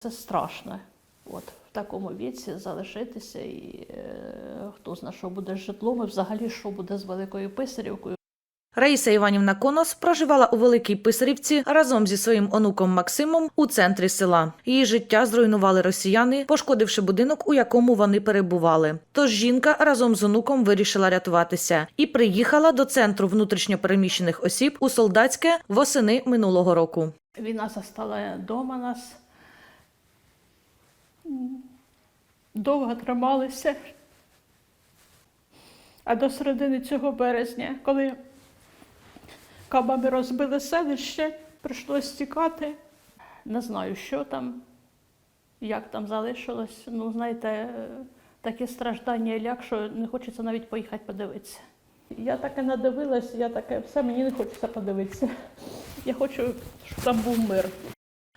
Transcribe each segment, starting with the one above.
Це страшно. От в такому віці залишитися, і е, хто знає, що буде з житлом, і взагалі що буде з великою писарівкою. Раїса Іванівна Конос проживала у Великій Писарівці разом зі своїм онуком Максимом у центрі села. Її життя зруйнували росіяни, пошкодивши будинок, у якому вони перебували. Тож жінка разом з онуком вирішила рятуватися і приїхала до центру внутрішньопереміщених осіб у Солдатське восени минулого року. Війна застала вдома нас. Довго трималися. А до середини цього березня, коли кабами розбили селище, прийшлося тікати. Не знаю, що там, як там залишилось. Ну, знаєте, таке страждання і ляк, що не хочеться навіть поїхати подивитися. Я таке надивилась, я таке, все мені не хочеться подивитися. Я хочу, щоб там був мир.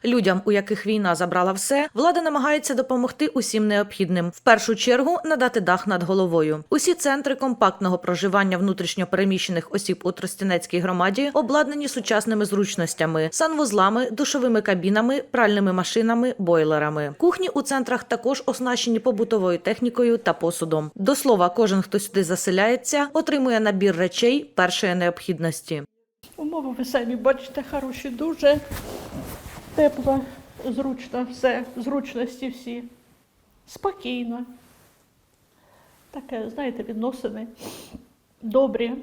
Людям, у яких війна забрала все, влада намагається допомогти усім необхідним. В першу чергу надати дах над головою. Усі центри компактного проживання внутрішньопереміщених осіб у Тростянецькій громаді обладнані сучасними зручностями, санвузлами, душовими кабінами, пральними машинами, бойлерами. Кухні у центрах також оснащені побутовою технікою та посудом. До слова, кожен, хто сюди заселяється, отримує набір речей першої необхідності. Умови ви самі бачите, хороші, дуже тепло, зручно все, зручності всі. Спокійно. Таке, знаєте, відносини добрі.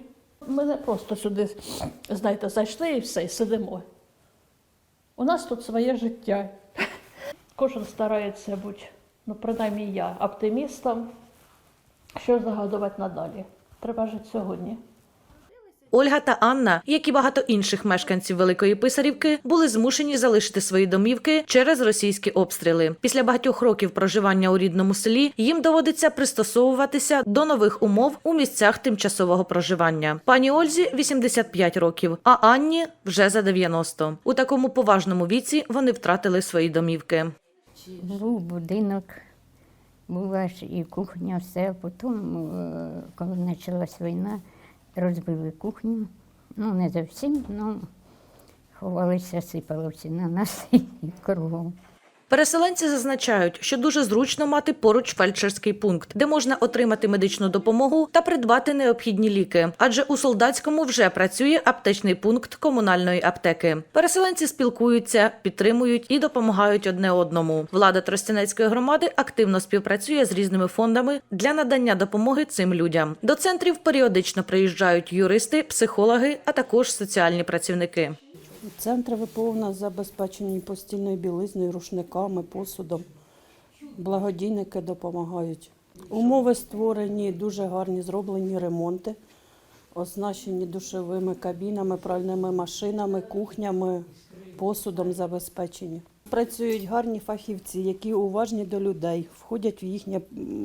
Ми не просто сюди, знаєте, зайшли і все, і сидимо. У нас тут своє життя. Кожен старається бути, ну, принаймні я, оптимістом. Що загадувати надалі? Треба жити сьогодні. Ольга та Анна, як і багато інших мешканців Великої Писарівки, були змушені залишити свої домівки через російські обстріли. Після багатьох років проживання у рідному селі їм доводиться пристосовуватися до нових умов у місцях тимчасового проживання. Пані Ользі 85 років, а Анні вже за 90. У такому поважному віці вони втратили свої домівки. Був будинок, була ж і кухня, все. Потім, е, коли почалась війна, розбили кухню. Ну, не зовсім, але ховалися, сипало всі на нас і кругом. Переселенці зазначають, що дуже зручно мати поруч фельдшерський пункт, де можна отримати медичну допомогу та придбати необхідні ліки. Адже у солдатському вже працює аптечний пункт комунальної аптеки. Переселенці спілкуються, підтримують і допомагають одне одному. Влада Тростянецької громади активно співпрацює з різними фондами для надання допомоги цим людям. До центрів періодично приїжджають юристи, психологи, а також соціальні працівники. Центри ВПО у нас забезпечені постільною білизною, рушниками, посудом. Благодійники допомагають. Умови створені, дуже гарні, зроблені ремонти, оснащені душовими кабінами, пральними машинами, кухнями, посудом забезпечені. Працюють гарні фахівці, які уважні до людей, входять в їхнє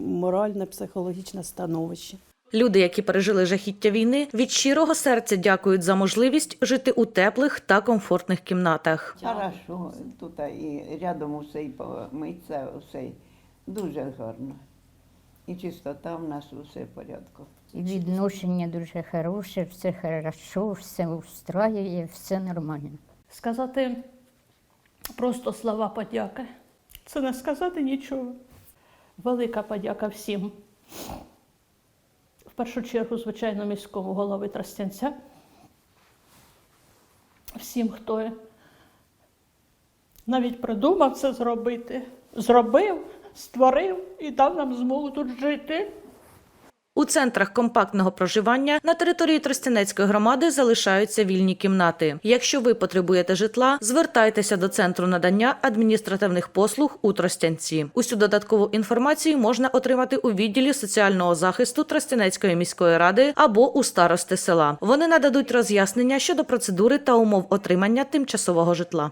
моральне, психологічне становище. Люди, які пережили жахіття війни, від щирого серця дякують за можливість жити у теплих та комфортних кімнатах. Хорошо, тут і рядом усе і помиться, усе дуже гарно. І чистота в нас усе в порядку. І відношення дуже хороше, все хорошо, все устраює, все нормально. Сказати просто слова подяки. Це не сказати нічого. Велика подяка всім. В першу чергу, звичайно, міському голови Тростянця. Всім, хто навіть придумав це зробити, зробив, створив і дав нам змогу тут жити. У центрах компактного проживання на території Тростянецької громади залишаються вільні кімнати. Якщо ви потребуєте житла, звертайтеся до центру надання адміністративних послуг у Тростянці. Усю додаткову інформацію можна отримати у відділі соціального захисту Тростянецької міської ради або у старости села. Вони нададуть роз'яснення щодо процедури та умов отримання тимчасового житла.